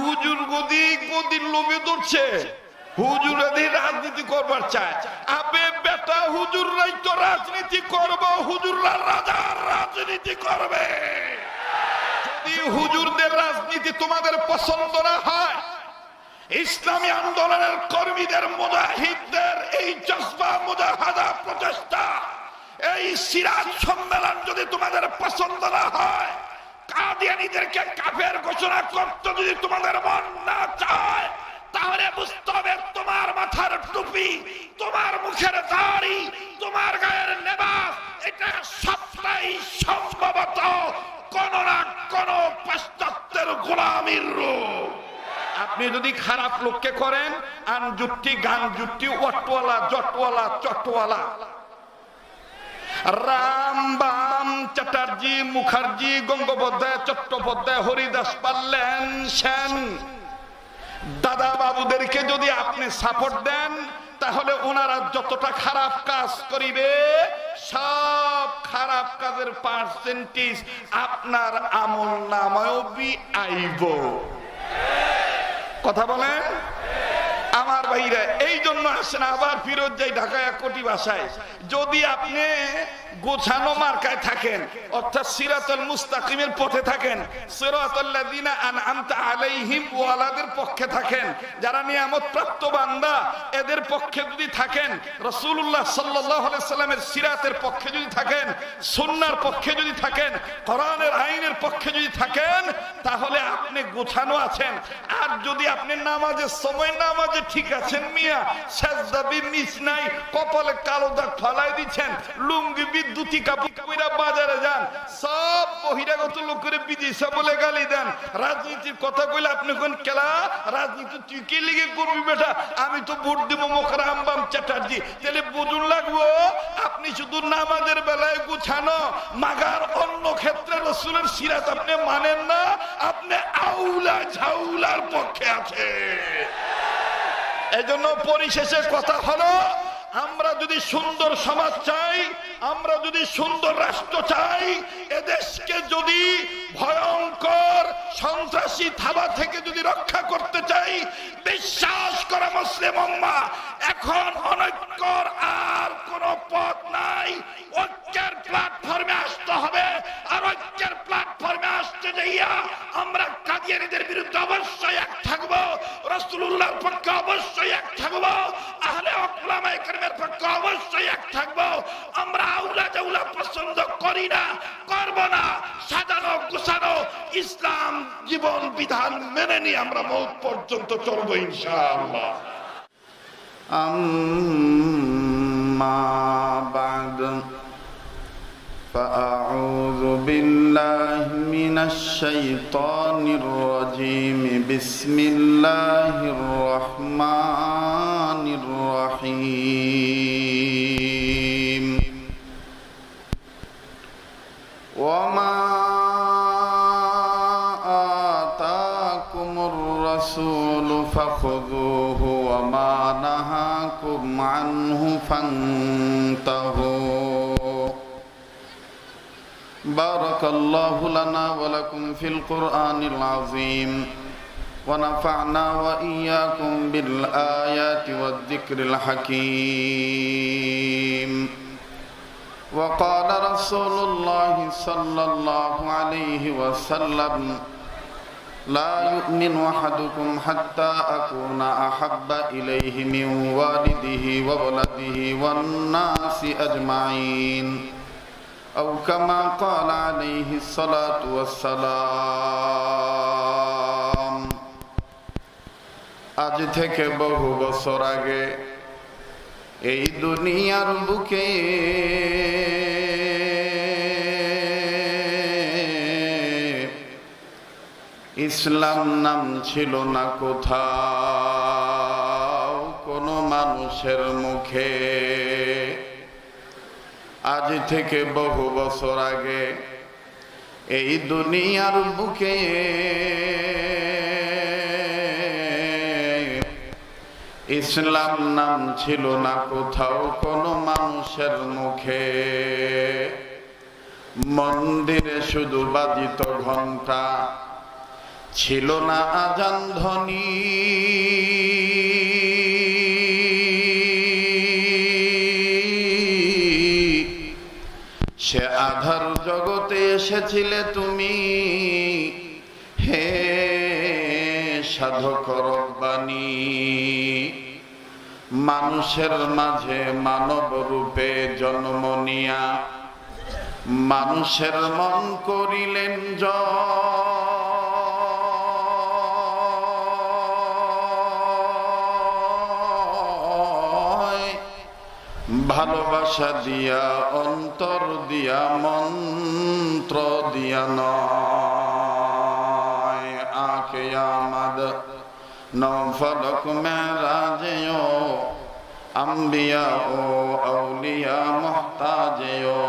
হুজুর গদি গদির লোভে ধরছে। হুজুর রাজনীতি করবার চায়। আবে বেটা, হুজুররাই তো রাজনীতি করব, হুজুররা রাজার রাজনীতি করবে। যদি হুজুরদের রাজনীতি তোমাদের পছন্দ না হয়, ইসলামী আন্দোলনের কর্মীদের মুজাহিদদের এই জজবা মুজাহাদা প্রচেষ্টা, এই সিরাজ সম্মেলন যদি তোমাদের পছন্দ না হয় কাদিয়ানীদেরকে কাফের ঘোষণা করতে যদি তোমাদের মন না চায়, তাহলে বুঝতে হবে তোমার মাথার টুপি, তোমার মুখের দাড়ি, তোমার গায়ের লেবাস, এটা সবটাই সম্ভবত কোন না কোন পাশ্চাত্যের গোলামীর রূপ। আপনি যদি খারাপ লোককে করেন আন জুট্টি গান জুট্টি অটওয়ালা জটওয়ালা, চটওয়ালা রাম বাম চ্যাটার্জি মুখার্জি গঙ্গোপাধ্যায় চট্টোপাধ্যায় হরিদাস পারলেন সেন। দাদা বাবুদেরকে যদি আপনি সাপোর্ট দেন, তাহলে ওনারা যতটা খারাপ কাজ করিবে, সব খারাপ কাজের পার্সেন্টেজ আপনার আমল নামায়ও বি আইব। কথা বলেন? আমার এই জন্য আসেন, আবার ফিরত যাই এক কোটি ভাষায় যদি আপনি গোছানো মার্কায় থাকেন, অর্থাৎ সিরাতুল মুস্তাকিমের পথে থাকেন পক্ষে থাকেন, যারা নিয়ামত প্রাপ্ত বান্দা, এদের পক্ষে যদি থাকেন সাল্লামের সিরাতের পক্ষে যদি থাকেন সুন্নাহর পক্ষে যদি থাকেন, কোরআনের আইনের পক্ষে যদি থাকেন, তাহলে আপনি গোছানো আছেন। আর যদি আপনি নামাজের সময় নামাজে ঠিক আছেন মিয়া নাই, কপালে কালো দাগ দিচ্ছেন, লুঙ্গি বিদ্যুতি কাপড় কইরা বাজারে যান, সব বহিরাগত বলে গালি দেন। রাজনীতির কথা কইলে আপনি কোন কেলা? রাজনীতি তুই কি লিগে করবি বেটা? আমি তো ভোট দিব মোখরা আম্বাম চ্যাটার্জি। তাহলে বুঝুন লাগবো, আপনি শুধু নামাজের বেলায় গুছানো, মাগার অন্য ক্ষেত্রে রসুলের সিরাত আপনি মানেন না, আপনি আউলা ঝাউলার পক্ষে আছে এজন্য পরিশেষে কথা হলো। আমরা যদি সুন্দর সমাজ চাই, আমরা যদি সুন্দর রাষ্ট্র চাই, এদেশকে যদি ভয়ঙ্কর, সন্ত্রাসী থাবা থেকে যদি রক্ষা করতে চাই, বিশ্বাস করা মুসলিম এখন অনৈক্যর আর কোন পথ নাই। ঐক্যের প্ল্যাটফর্মে আসতে হবে, আর ঐক্যের প্ল্যাটফর্মে আসতে যাইয়া আমরা কাদিয়ানীদের বিরুদ্ধে অবশ্যই এক থাকব রসুল্লাহর পক্ষে অবশ্যই এক থাকব, আহলে অকলামায়ে কেরামের পক্ষে অবশ্যই এক থাকবো আমরা আউলা জাউলা পছন্দ করি না করব না সাজানো গুছানো ইসলাম জীবন বিধান মেনে নিয়ে আমরা মৌত পর্যন্ত চলবো ইনশাআল্লাহ أما بعد فأعوذ بالله من الشيطان الرجيم بسم الله الرحمن الرحيم وما آتاكم الرسول فخذوه وما نهاكم عنه فانتهوا بارك الله لنا ولكم في القرآن العظيم ونفعنا وإياكم بالآيات والذكر الحكيم. وقال رسول الله صلى الله عليه وسلم لا يؤمن أحدكم حتى أكون أحب إليه من والده وولده والناس أجمعين. أو كما قال عليه الصلاة والسلام আজ থেকে বহু বছর আগে এই দুনিয়ার বুকে ইসলাম নাম ছিল না কোথাও কোনো মানুষের মুখে আজ থেকে বহু বছর আগে এই দুনিয়ার বুকে ইসলাম নাম ছিল না কোথাও কোনো মানুষের মুখে। মন্দিরে শুধু বাজিত ঘণ্টা ছিল না আজান ধ্বনি। জগতে এসেছিলে তুমি। হে সাধক রব্বানি, মানুষের মাঝে মানব রূপে জন্ম নিয়া, মানুষের মন করিলেন জয় ভালোবাসা দিয়া, অন্তর দিয়া, মন্ত্র দিয়া নয়। আকে আমাদ, নফলক মেরাজেও, আম্বিয়া ও আউলিয়া মোহতাজেও।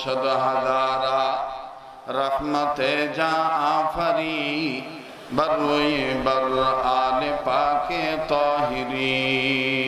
সদ হাজারা রহমতে যা আফরি বরওয়ে বর আলে পাকে তাহিরি।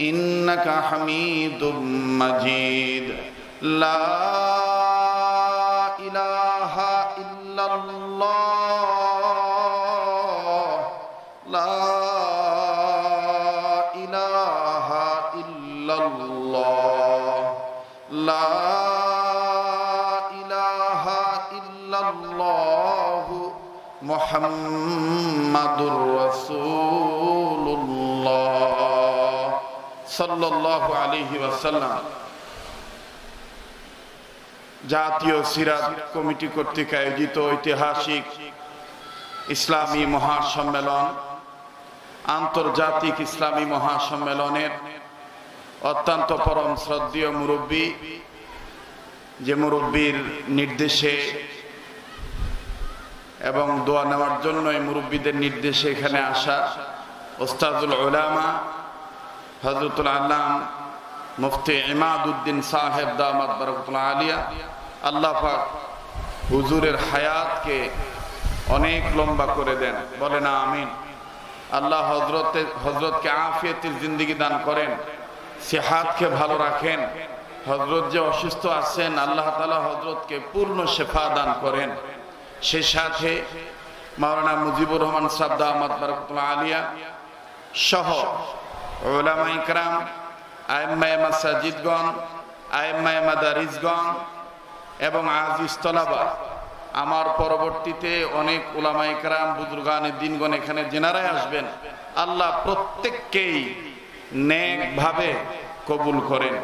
إنك حميد مجيد لا إله إلا الله لا إله إلا الله لا إله إلا الله محمد رسول الله সাল্লাহ আলহি আসাল্লাম জাতীয় সিরাজ কমিটি কর্তৃক আয়োজিত ঐতিহাসিক ইসলামী মহাসম্মেলন, আন্তর্জাতিক ইসলামী মহাসম্মেলনের অত্যন্ত পরম শ্রদ্ধীয় মুরব্বী, যে মুরব্বীর নির্দেশে এবং দোয়া নেওয়ার জন্য এই মুরব্বীদের নির্দেশে এখানে আসা ওস্তাদুল ওলামা হজরতুল আল্লাম মুফতি ইমাদ উদ্দিন সাহেব দামাদ বরকতুল্লাহ আলিয়া, আল্লাহ পাক হুজুরের হায়াতকে অনেক লম্বা করে দেন। বলে না আমিন। আল্লাহ হজরতে হজরতকে আফিয়তের জিন্দিগি দান করেন সেহাতকে ভালো রাখেন হজরত যে অসুস্থ আছেন, আল্লাহ তালা হজরতকে পূর্ণ শেফা দান করেন। সে সাথে মাওলানা মুজিবুর রহমান সাবদা আহমদ বরকতুল্লাহ আলিয়া সহ ওলামা ইকরাম আইম্মায় মাসাজিদগণ আইম্মায় মাদারিজগণ এবং আজিজ তলাবা। আমার পরবর্তীতে অনেক ওলামা ইকরাম বুজুর্গানের দিনগণ এখানে জেনারাই আসবেন। আল্লাহ প্রত্যেককেই নেকভাবে কবুল করেন।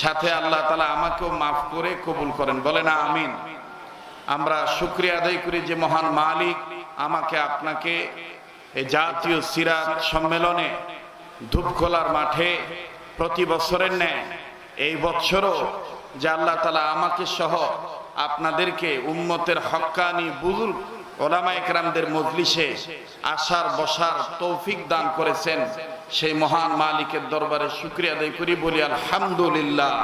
সাথে আল্লাহ তালা আমাকেও মাফ করে কবুল করেন। বলে না আমিন। আমরা শুক্রিয়া আদায় করি যে মহান মালিক আমাকে আপনাকে এই জাতীয় সিরাত সম্মেলনে ধূপখোলার মাঠে প্রতি বছরের ন্যায় এই বছরও যে আল্লাহ তালা আমাকে সহ আপনাদেরকে উম্মতের হক্কানি বুজুর্গ ওলামা একরামদের মজলিসে আসার, বসার তৌফিক দান করেছেন। সেই মহান মালিকের দরবারে শুক্রিয়া আদায় করি, বলি আলহামদুলিল্লাহ।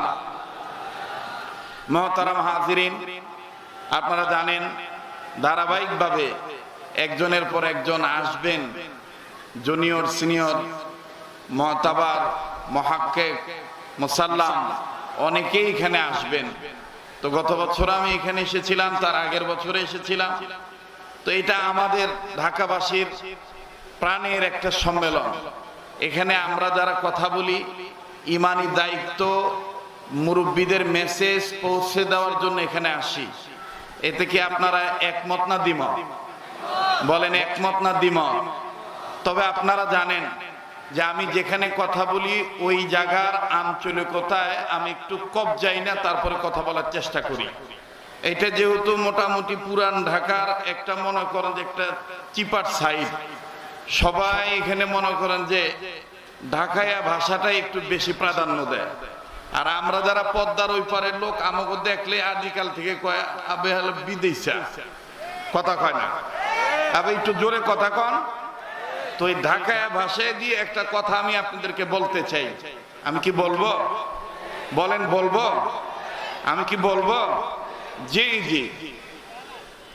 মহতারাম হাজিরিন, আপনারা জানেন, ধারাবাহিকভাবে একজনের পর একজন আসবেন, জুনিয়র, সিনিয়র মহতাবার মহাক্কেক মোসাল্লাম অনেকেই এখানে আসবেন। তো গত বছর আমি এখানে এসেছিলাম, তার আগের বছরে এসেছিলাম। তো এটা আমাদের ঢাকাবাসীর প্রাণের একটা সম্মেলন। এখানে আমরা যারা কথা বলি, ইমানি দায়িত্ব মুরব্বীদের মেসেজ পৌঁছে দেওয়ার জন্য এখানে আসি। এতে কি আপনারা একমত না দ্বিমত? বলেন একমত না দ্বিমত? তবে আপনারা জানেন যে আমি যেখানে কথা বলি, ওই জায়গার আঞ্চলিকতায় আমি একটু কব যাই না, তারপরে কথা বলার চেষ্টা করি। এটা যেহেতু মোটামুটি পুরান ঢাকার একটা, মনে করেন যে একটা চিপার সাইড। সবাই এখানে মনে করেন যে ঢাকায়া ভাষাটাই একটু বেশি প্রাধান্য দেয়। আর আমরা যারা পদ্মার ওই পারের লোক, আমাকে দেখলে আদিকাল থেকে কয়, আবে বিদেশা। কথা কয় না। আবার একটু জোরে কথা কন। তো এই ঢাকায় ভাষায় দিয়ে একটা কথা আমি আপনাদেরকে বলতে চাই। আমি কি বলব? বলেন, বলব? আমি কি বলব? জি জি।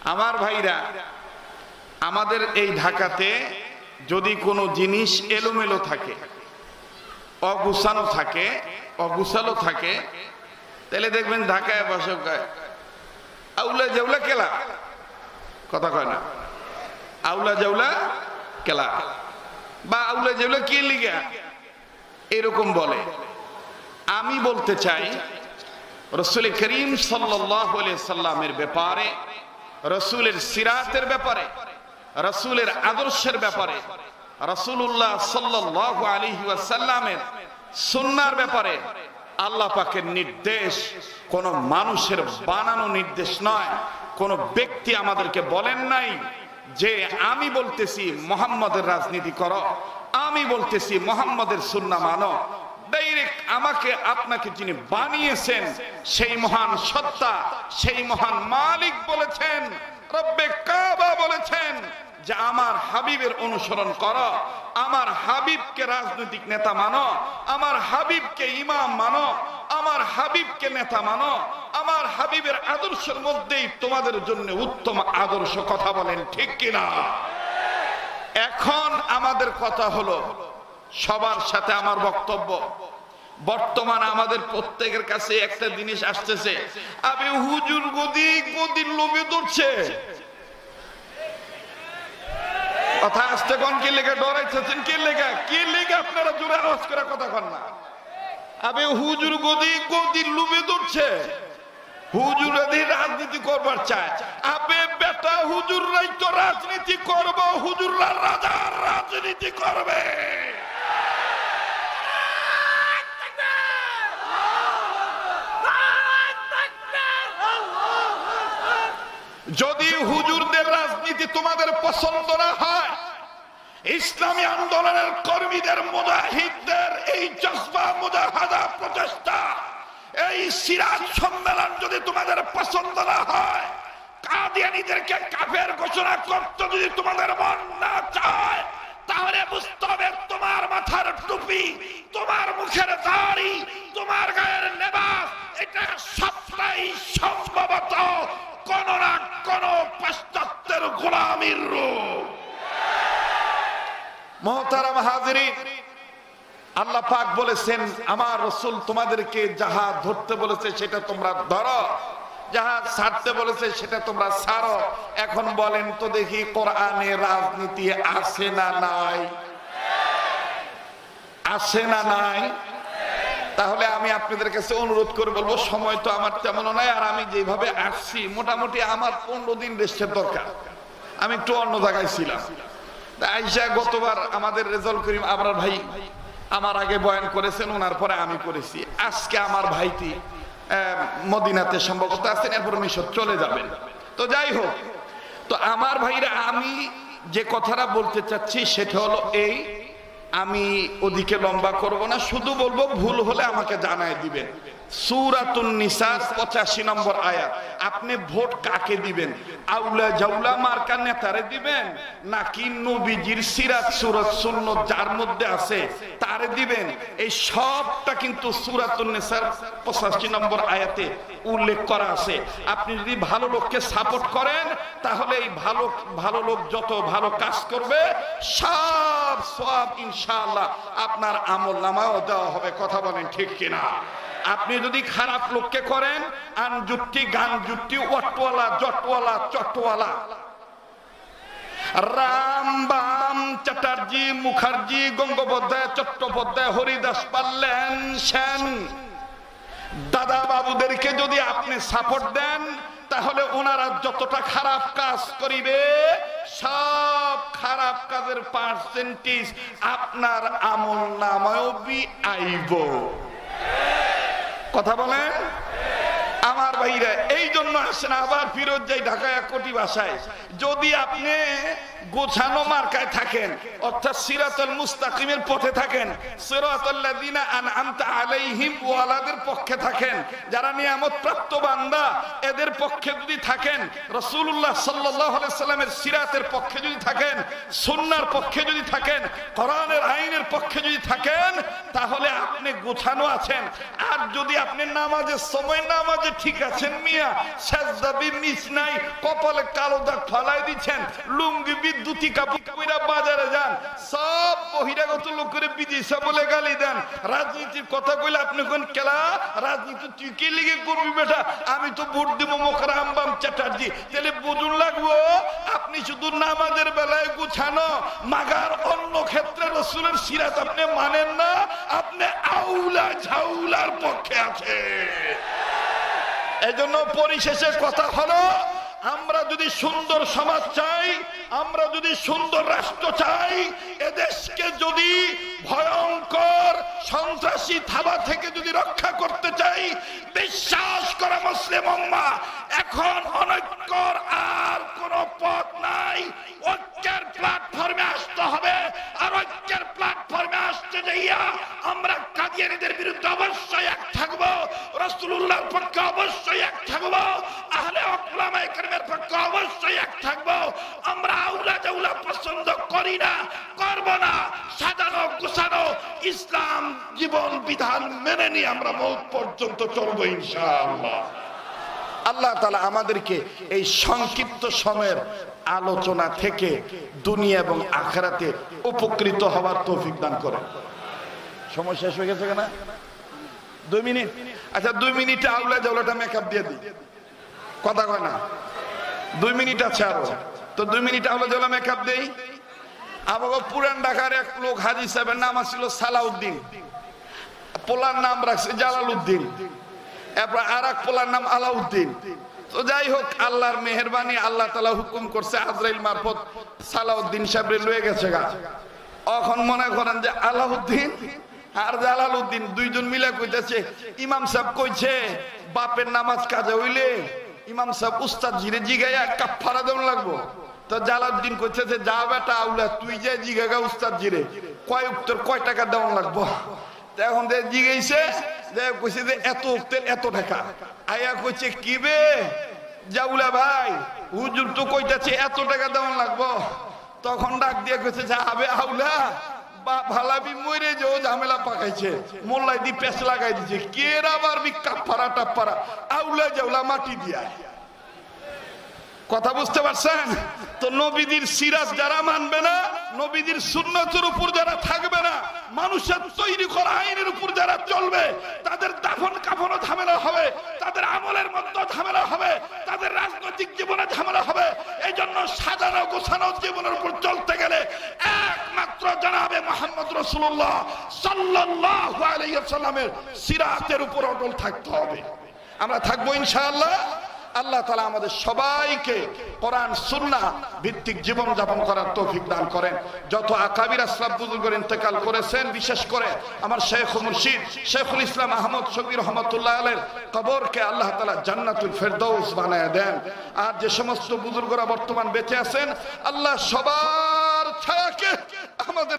আমার ভাইরা, আমাদের এই ঢাকাতে যদি কোনো জিনিস এলোমেলো থাকে, অগুছানো থাকে, অগুছালো থাকে, তাহলে দেখবেন ঢাকায় বসে আউলা জাউলা কেলা? কথা কয় না। আউলা জাউলা কেলা বা আউলা জাউলা কি লিগা? এরকম বলে। আমি বলতে চাই, রসুল করিম সাল্লামের ব্যাপারে, রসুলের সিরাতের ব্যাপারে, রসুলের আদর্শের ব্যাপারে রসুল্লাহ সাল্লাহ আলী সাল্লামের সুন্নার ব্যাপারে আল্লাহ পাকের নির্দেশ, কোন মানুষের বানানো নির্দেশ নয়। কোন ব্যক্তি আমাদেরকে বলেন নাই যে আমি বলতেছি মোহাম্মদের রাজনীতি করো, আমি বলতেছি মোহাম্মদের সুন্না মানো ডাইরেক্ট আমাকে আপনাকে যিনি বানিয়েছেন, সেই মহান সত্তা, সেই মহান মালিক বলেছেন, রব্বে কাবা বলেছেন যে আমার হাবিবের অনুসরণ করো, আমার হাবিবকে রাজনৈতিক নেতা মানো, আমার হাবিবকে ইমাম মানো, আমার হাবিবকে নেতা মানো, আমার হাবিবের আদর্শের মধ্যেই তোমাদের জন্য উত্তম আদর্শ কথা বলেন, ঠিক কিনা? এখন আমাদের কথা হলো, সবার সাথে আমার বক্তব্য। বর্তমান আমাদের প্রত্যেকের কাছে একটা জিনিস আসতেছে, আবে হুজুর গদি গদির লোভে ধরছে। কথা আসতে কোন কি লেগে? ডরাইতেছেন কি লেগে? কি লেগে আপনারা জোরে আওয়াজ করে কথা কন না? আবে হুজুর গদি গদির লোভে ধরছে। হুজুর রাজনীতি করবার চায়। আবে বেটা হুজুররাই তো রাজনীতি করব, হুজুররা রাজার রাজনীতি করবে। যদি হুজুরদের রাজনীতি তোমাদের পছন্দ না হয় ইসলামী আন্দোলনের কর্মীদের মুজাহিদদের এই জজবা মুজাহাদা প্রচেষ্টা, এই সিরাজ সম্মেলন যদি তোমাদের পছন্দ না হয়, কাদিয়ানীদেরকে কাফের ঘোষণা করতে যদি তোমাদের মন না চায়, তাহলে বুঝতে হবে তোমার মাথার টুপি, তোমার মুখের দাড়ি, তোমার গায়ের লেবাস, এটা সবটাই সম্ভবত কোন না কোন পাশ্চাত্যের গোলামীর রূপ। মহতারাম হাজিরিন আল্লাহ পাক বলেছেন, আমার রসুল তোমাদেরকে যাহা ধরতে বলেছে, সেটা তোমরা ধরো। যাহা ছাড়তে বলেছে, সেটা তোমরা ছাড়ো। এখন বলেন তো দেখি কোরআনে রাজনীতি আছে না নাই? আছে না নাই? তাহলে আমি আপনাদের কাছে অনুরোধ করে বলব, সময় তো আমার তেমন নাই, আর আমি যেভাবে আসছি, মোটামুটি আমার পনেরো দিন রেস্টের দরকার। আমি একটু অন্য জায়গায় ছিলাম। আইসা গতবার আমাদের রেজাল্ট করিম আবরার ভাই আমার আগে বয়ান করেছেন ওনার পরে আমি করেছি। আজকে আমার ভাইটি মদিনাতে সম্ভবত আছেন, এরপর মিশর চলে যাবেন। তো যাই হোক, তো আমার ভাইরা, আমি যে কথাটা বলতে চাচ্ছি সেটা হলো এই, আমি ওদিকে লম্বা করব না, শুধু বলব ভুল হলে আমাকে জানায় দিবেন। পঁচাশি নম্বর আয়াতে উল্লেখ করা আছে। আপনি যদি ভালো লোককে সাপোর্ট করেন, তাহলে এই ভালো ভালো লোক যত ভালো কাজ করবে, সব সব ইনশাআল্লাহ আপনার আমল নামাও দেওয়া হবে। কথা বলেন ঠিক কিনা? আপনি যদি খারাপ লোককে করেন আন জুট্টি গান জুট্টি অটওয়ালা জটওয়ালা, চটওয়ালা। রাম বাম চ্যাটার্জি, মুখার্জি, গঙ্গোপাধ্যায়, চট্টোপাধ্যায়, হরিদাস পাল্লেন সেন দাদা বাবুদেরকে যদি আপনি সাপোর্ট দেন, তাহলে ওনারা যতটা খারাপ কাজ করিবে, সব খারাপ কাজের পার্সেন্টেজ আপনার আমল নামায়ও আইব। কথা বলেন আমার ভাইরা এই জন্য আসেন, আবার ফিরত যাই ঢাকা এক কোটি ভাষায় যদি আপনি গোছানো মার্কায় থাকেন, অর্থাৎ সিরাতুল মুস্তাকিমের পথে থাকেন সিরাতাল্লাযিনা আনআমতা আলাইহিম, ওয়ালাদের পক্ষে থাকেন, যারা নিয়ামত প্রাপ্ত বান্দা, এদের পক্ষে যদি থাকেন, রাসূলুল্লাহ সাল্লাল্লাহু আলাইহি সাল্লামের সিরাতের পক্ষে যদি থাকেন সুন্নাহর পক্ষে যদি থাকেন, কোরআনের আইনের পক্ষে যদি থাকেন, তাহলে গোছানো আছেন। আর যদি আপনি নামাজের সময় নামাজে ঠিক আছেন মিয়া সাজদাবি মিস নাই, কপালে কালো দাগ ফলাই দিচ্ছেন, লুঙ্গি বিদ্যুতি কাপড় বাজারে যান, সব বহিরাগত লোকের বিদেশে বলে গালি দেন। রাজনীতির কথা কইলে আপনি কোন কেলা? রাজনীতি তুই কি লিগে করবি বেটা? আমি তো ভোট দিব মোখরা আম্বাম চ্যাটার্জি। তাহলে বুঝুন লাগবো, আপনি শুধু নামাজের বেলায় গুছানো, মাগার অন্য ক্ষেত্রে রসুলের সিরাত আপনি মানেন না, আপনি আউলা ঝাউলার পক্ষে আছে। এজন্য পরিশেষে কথা হলো, আমরা যদি সুন্দর সমাজ চাই, আমরা যদি সুন্দর রাষ্ট্র চাই, এদেশকে যদি ভয়ঙ্কর, সন্ত্রাসী থাবা থেকে যদি রক্ষা করতে চাই, বিশ্বাস করা মুসলিম এখন অনৈক্যর আর কোন পথ নাই। ঐক্যের প্ল্যাটফর্মে আসতে হবে, আর ইসলাম জীবন বিধান মেনে নিয়ে আমরা মৌত পর্যন্ত চলবো আল্লাহ তালা আমাদেরকে এই সংক্ষিপ্ত সময়ের আলোচনা থেকে দুনিয়া এবং আখরাতে উপকৃত হওয়ার তৌফিক দান করে সময় শেষ হয়ে গেছে কেনা? দুই মিনিট। আচ্ছা দুই মিনিটে আউলা জাউলাটা মেকআপ দিয়ে দিই। কথা কয় না। দুই মিনিট আছে আরও। তো দুই মিনিট আউলা জাউলা মেকআপ দেই। আমাকে পুরান ঢাকার এক লোক হাজি সাহেবের নাম ছিল সালাউদ্দিন। পোলার নাম রাখছে জালাল উদ্দিন এরপর আর এক পোলার নাম আলাউদ্দিন। তো যাই হোক, আল্লাহর মেহরবানি, আল্লাহ তালা হুকুম করছে আজরাইল মারফত সালাউদ্দিন সাহেব লয়ে গেছে গা। এখন মনে করেন যে আলাউদ্দিন আর জালাল উদ্দিন দুইজন মিলে কইতেছে, ইমাম সাহেব কইছে, বাপের নামাজ কাজে হইলে ইমাম সাহেব উস্তাদ জিরে জিগাইয়া কাফারা দেন লাগবো। তো জালাউদ্দিন কইতেছে, যা বেটা আউলা, তুই যে জিগাগা উস্তাদ জিরে, কয় উত্তর কয় টাকা দেওয়ান লাগবো? এখন যে জিগাইছে, যে কইছে যে, এত উক্তের এত টাকা। আয়া কইছে, কি বে? জাউলা ভাই, হুজুর তো কইতাছে, এত টাকা দেওয়ান লাগবো। তখন ডাক দিয়ে কইছে, যে আবে আউলা ভালাবি মরে যে ও ঝামেলা পাকাইছে মোল্লাই দি পেছ লাগাই দিছে। কে আবার বি কাপ্পারা টাপ্পারা আউলা জাউলা মাটি দিয়া। কথা বুঝতে পারছেন? তো নবীদের সিরাজ যারা মানবে না, নবীদের সুন্নতের উপর যারা থাকবে না, মানুষের তৈরি করা আইনের উপর যারা চলবে, তাদের দাফন কাফনও ঝামেলা হবে, তাদের আমলের মধ্যে ঝামেলা হবে, তাদের রাজনৈতিক জীবনে ঝামেলা হবে। এই জন্য সাজানো গোছানো জীবনের উপর চলতে গেলে জানাবে মোহাম্মদ রসুল্লাহ সাল্লাহ আলাইসাল্লামের সিরাতের উপর অটল থাকতে হবে। আমরা থাকব ইনশাআল্লাহ। আল্লাহ তালা আমাদের সবাইকে কোরআন সুন্না ভিত্তিক জীবন যাপন করার তৌফিক দান করেন। যত আকাবির আসলাম বুজুর্গের ইন্তেকাল করেছেন, বিশেষ করে আমার শেখ মুর্শিদ, শেখুল ইসলাম আহমদ শবীর রহমতুল্লাহ আলের কবরকে আল্লাহ তালা জান্নাতুল ফেরদৌস বানায় দেন। আর যে সমস্ত বুজুর্গরা বর্তমান বেঁচে আছেন, আল্লাহ সবার ছায়াকে আমাদের